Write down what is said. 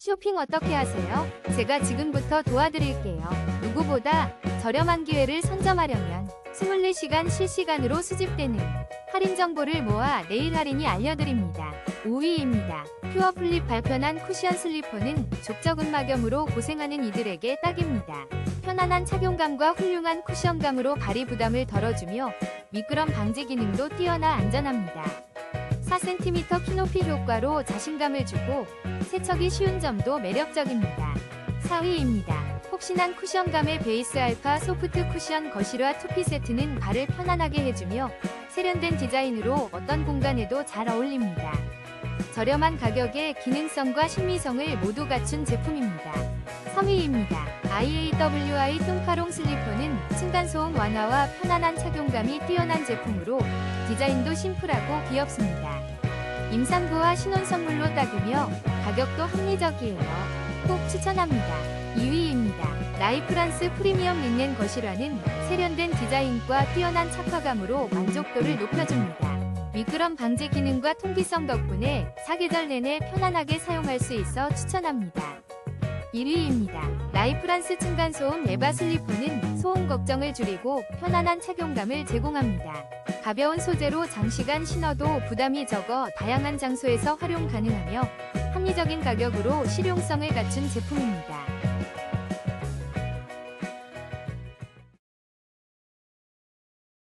쇼핑 어떻게 하세요? 제가 지금부터 도와드릴게요. 누구보다 저렴한 기회를 선점하려면 24시간 실시간으로 수집되는 할인 정보를 모아 내일 할인이 알려드립니다. 5위입니다. 퓨어 플립 발편한 쿠션 슬리퍼는 족저근 막염으로 고생하는 이들에게 딱입니다. 편안한 착용감과 훌륭한 쿠션감으로 발이 부담을 덜어주며 미끄럼 방지 기능도 뛰어나 안전합니다. 4cm 키높이 효과로 자신감을 주고 세척이 쉬운 점도 매력적입니다. 4위입니다. 폭신한 쿠션감의 베이스 알파 소프트 쿠션 거실화 투피 세트는 발을 편안하게 해주며 세련된 디자인으로 어떤 공간에도 잘 어울립니다. 저렴한 가격에 기능성과 신미성을 모두 갖춘 제품입니다. 3위입니다. IAWI 뚱카롱 슬리퍼는 층간소음 완화와 편안한 착용감이 뛰어난 제품으로 디자인도 심플하고 귀엽습니다. 임산부와 신혼 선물로 딱이며 가격도 합리적이에요. 꼭 추천합니다. 2위입니다. 라이프란스 프리미엄 린넨 거실화는 세련된 디자인과 뛰어난 착화감으로 만족도를 높여줍니다. 미끄럼 방지 기능과 통기성 덕분에 사계절 내내 편안하게 사용할 수 있어 추천합니다. 1위입니다. 라이프란스 층간소음 에바 슬리퍼는 소음 걱정을 줄이고 편안한 착용감을 제공합니다. 가벼운 소재로 장시간 신어도 부담이 적어 다양한 장소에서 활용 가능하며 합리적인 가격으로 실용성을 갖춘 제품입니다.